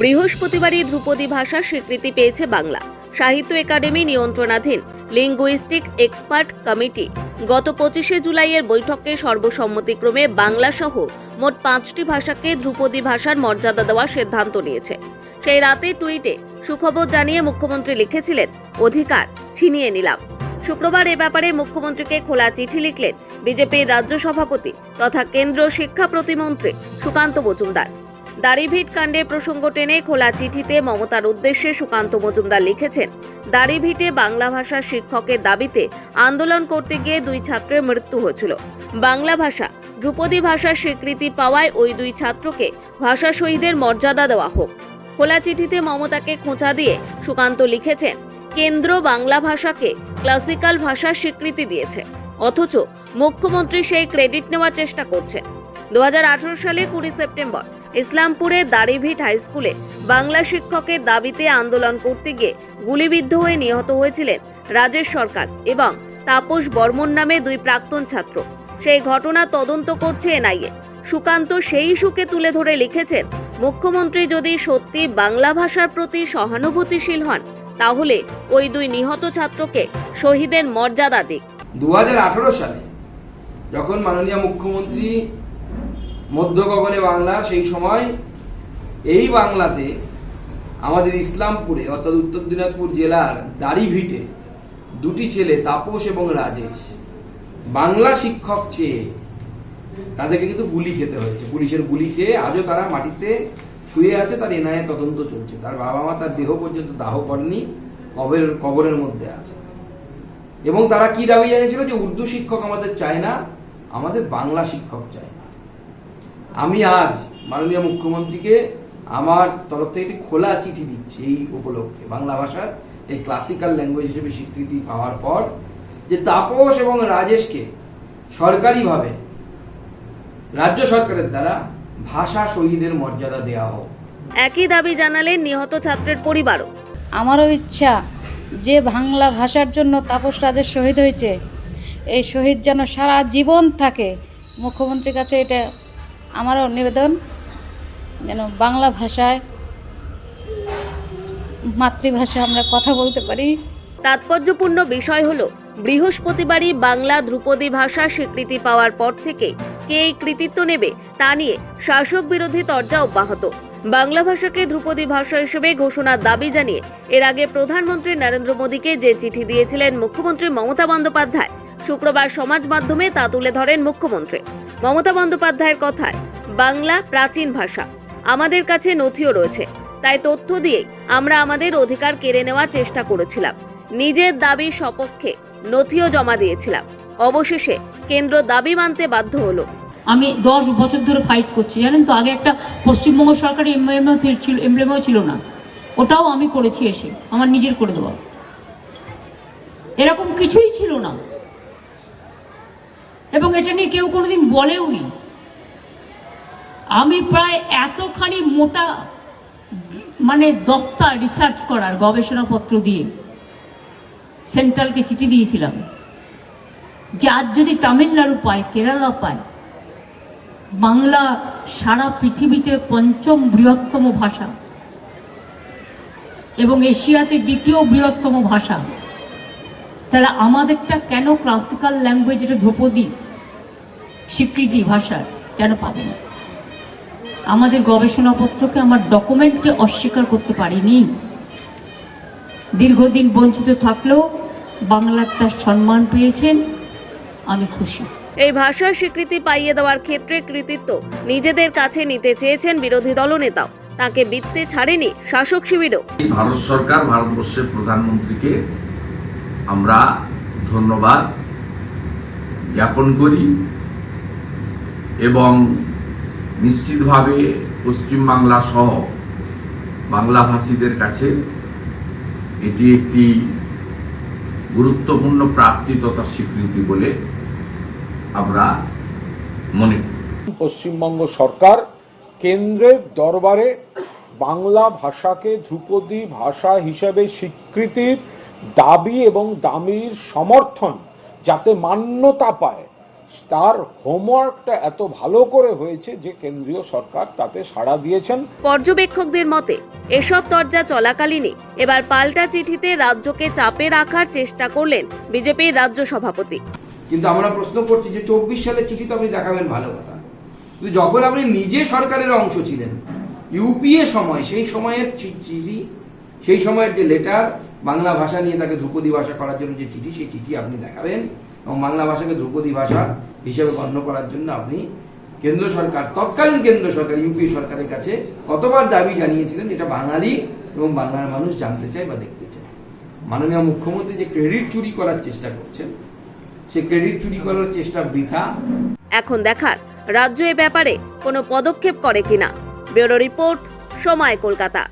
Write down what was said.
বৃহস্পতিবারই ধ্রুপদী ভাষা স্বীকৃতি পেয়েছে বাংলা। সাহিত্য একাডেমি নিয়ন্ত্রণাধীন লিঙ্গুইস্টিক এক্সপার্ট কমিটি গত পঁচিশে জুলাইয়ের বৈঠকে সর্বসম্মতিক্রমে বাংলা সহ মোট পাঁচটি ভাষাকে ধ্রুপদী ভাষার মর্যাদা দেওয়ার সিদ্ধান্ত নিয়েছে। সেই রাতে টুইটে সুখবর জানিয়ে মুখ্যমন্ত্রী লিখেছিলেন, অধিকার ছিনিয়ে নিলাম। শুক্রবার এ ব্যাপারে মুখ্যমন্ত্রীকে খোলা চিঠি লিখলেন বিজেপির রাজ্য সভাপতি তথা কেন্দ্র শিক্ষা প্রতিমন্ত্রী সুকান্ত মজুমদার। দাড়িভিট কাণ্ডে প্রসঙ্গ টেনে খোলা চিঠিতে মমতার উদ্দেশ্যে সুকান্ত মজুমদার লিখেছেন, দাড়িভিটে বাংলা ভাষার শিক্ষকের দাবিতে আন্দোলন করতে গিয়ে দুই ছাত্রের মৃত্যু হয়েছিল। বাংলা ভাষা, ধ্রুপদী ভাষার স্বীকৃতি পাওয়ায় ওই দুই ছাত্রকে ভাষা শহীদের মর্যাদা দেওয়া হোক। খোলা চিঠিতে মমতাকে খোঁচা দিয়ে সুকান্ত লিখেছেন, কেন্দ্র বাংলা ভাষাকে ক্লাসিক্যাল ভাষার স্বীকৃতি দিয়েছে, অথচ মুখ্যমন্ত্রী সেই ক্রেডিট নেওয়ার চেষ্টা করছেন। দু হাজার আঠারো সালে কুড়ি সেপ্টেম্বর ইসলামপুরে দাড়িভিট হাই স্কুলে বাংলা শিক্ষকের দাবিতে আন্দোলন করতে গিয়ে গুলিবিদ্ধ হয়ে নিহত হয়েছিলেন রাজেশ সরকার এবং তাপস বর্মন নামে দুই প্রাক্তন ছাত্র। সেই ঘটনা তদন্ত করছে এনআইএ। সুকান্ত সেই সুকে তুলে ধরে লিখেছেন, মুখ্যমন্ত্রী যদি সত্যি বাংলা ভাষার প্রতি সহানুভূতিশীল হন, তাহলে ওই দুই নিহত ছাত্রকে শহীদের মর্যাদা দিক। দু হাজার আঠারো সালে যখন মাননীয় মুখ্যমন্ত্রী মধ্য গগনে বাংলা, সেই সময় এই বাংলাতে আমাদের ইসলামপুরে, অর্থাৎ উত্তর দিনাজপুর জেলার দাড়িভিটে, দুটি ছেলে, তাপস এবং রাজেশ, বাংলা শিক্ষক চেয়ে তাদেরকে কিন্তু গুলি খেতে হয়েছে। পুলিশের গুলি খেয়ে আজও তারা মাটিতে শুয়ে আছে, তার এনআইএ তদন্ত চলছে। তার বাবা মা তার দেহ পর্যন্ত দাহ করেনি, কবরের কবরের মধ্যে আছে। এবং তারা কি দাবি জানিয়েছিল যে উর্দু শিক্ষক আমাদের চায় না, আমাদের বাংলা শিক্ষক চায়। আমি আজ মাননীয় মুখ্যমন্ত্রীকে আমার তরফ থেকে একটি খোলা চিঠি দিচ্ছি এই উপলক্ষে বাংলা ভাষার এই ক্লাসিক্যাল ল্যাঙ্গুয়েজ হিসেবে স্বীকৃতি পাওয়ার পর যে তাপস এবং রাজেশকে সরকারিভাবে রাজ্য সরকারের দ্বারা ভাষা শহীদের মর্যাদা দেওয়া হোক। একই দাবি জানালেন নিহত ছাত্রের পরিবারও। আমারও ইচ্ছা যে বাংলা ভাষার জন্য তাপস রাজের শহীদ হয়েছে। এই শহীদ যেন সারা জীবন থাকে। মুখ্যমন্ত্রীর কাছে এটা আমারও নিবেদন যেন বাংলা ভাষায় মাতৃভাষা আমরা কথা বলতে পারি। তাৎপর্যপূর্ণ বিষয় হল, বৃহস্পতিবারই বাংলা ধ্রুপদী ভাষা স্বীকৃতি পাওয়ার পর থেকে কে এই কৃতিত্ব নেবে তা নিয়ে শাসক বিরোধী তর্জা অব্যাহত। বাংলা ভাষাকে ধ্রুপদী ভাষা হিসেবে ঘোষণার দাবি জানিয়ে এর আগে প্রধানমন্ত্রী নরেন্দ্র মোদীকে যে চিঠি দিয়েছিলেন মুখ্যমন্ত্রী মমতা বন্দ্যোপাধ্যায়, শুক্রবার সমাজ মাধ্যমে তা তুলে ধরেন মুখ্যমন্ত্রী। মমতা বন্দ্যোপাধ্যায়ের কথায় বাংলা প্রাচীন ভাষা। আমাদের কাছে নথিও রয়েছে। তাই তথ্য দিয়ে আমরা আমাদের অধিকার কেড়ে নেওয়ার চেষ্টা করেছিলাম। নিজের দাবির সপক্ষে নথিও জমা দিয়েছিলাম। অবশেষে কেন্দ্র দাবি মানতে বাধ্য হলো। আমি দশ বছর ধরে ফাইট করছি, জানেন তো? আগে একটা পশ্চিমবঙ্গ সরকারি এমব্লেমও ছিল ছিল না। ওটাও আমি করেছি এসে, আমার নিজের করে দেওয়া। এরকম কিছুই ছিল না। এবং এটা নিয়ে কেউ কোনোদিন বলেও নি। আমি প্রায় এতখানি মোটা মানে দস্তা রিসার্চ করার গবেষণাপত্র দিয়ে সেন্ট্রালকে চিঠি দিয়েছিলাম যে আজ যদি তামিলনাড়ু পায়, কেরালা পায়, বাংলা সারা পৃথিবীতে পঞ্চম বৃহত্তম ভাষা এবং এশিয়াতে দ্বিতীয় বৃহত্তম ভাষা, তাহলে আমাদেরটা কেন ক্লাসিক্যাল ল্যাঙ্গুয়েজ এটা ধ্রুপদী স্বীকৃতি ভাষার কেন পাবে না? আমাদের গবেষণাপত্রকে আমার ডকুমেন্টকে অস্বীকার করতে পারিনি। দীর্ঘদিন বঞ্চিত থাকলেও বাংলা একটা সম্মান পেয়েছেন। আমি খুশি। এই ভাষার স্বীকৃতি পাইয়ে দেওয়ার ক্ষেত্রে কৃতিত্ব নিজেদের কাছে নিতে চেয়েছেন বিরোধী দলনেতাও তাকে বৃত্তে ছাড়েনি শাসক শিবিরও। ভারত সরকার ভারতবর্ষের প্রধানমন্ত্রীকে আমরা ধন্যবাদ জ্ঞাপন করি এবং নিশ্চিতভাবে পশ্চিমবাংলা সহ বাংলাভাষীদের কাছে এটি একটি গুরুত্বপূর্ণ প্রাপ্তি তথা স্বীকৃতি বলে আমরা মনে পশ্চিমবঙ্গ সরকার কেন্দ্রের দরবারে বাংলা ভাষাকে ধ্রুপদী ভাষা হিসেবে স্বীকৃতির দাবি এবং দাবির সমর্থন যাতে মান্যতা পায় তার হোমওয়ার্কটা এত ভালো করে হয়েছে যে কেন্দ্রীয় সরকার তাতে সাড়া দিয়েছেন। পর্যবেক্ষকদের মতে এসব তরজা চলাকালীনই এবার পাল্টা চিঠিতে রাজ্যকে চাপে রাখার চেষ্টা করলেন বিজেপির রাজ্য সভাপতি। কিন্তু আমরা প্রশ্ন করছি যে চব্বিশ সালের চিঠি তো আপনি দেখাবেন ভালো কথা। কিন্তু যখন আপনি নিজে সরকারের অংশ ছিলেন ইউপিএ সময় সেই সময়ের চিঠি সেই সময়ের যে লেটার বাংলা ভাষা নিয়ে তাকে ধ্রুপদী ভাষা করার জন্য যে চিঠি সেই চিঠি আপনি দেখাবেন। এবং বাংলা ভাষাকে ধ্রুপদী ভাষা হিসেবে গণ্য করার জন্য আপনি কেন্দ্র সরকার, তৎকালীন কেন্দ্র সরকার ইউপিএ সরকারের কাছে কতবার দাবি জানিয়েছিলেন এটা বাঙালি এবং বাংলার মানুষ জানতে চায় বা দেখতে চায়। মাননীয় মুখ্যমন্ত্রী যে ক্রেডিট চুরি করার চেষ্টা করছেন, সে ক্রেডিট চুরি করার চেষ্টা বৃথা। এখন দেখার, রাজ্য এ ব্যাপারে কোনো পদক্ষেপ করে কিনা? ব্যুরো রিপোর্ট, সময় কলকাতা।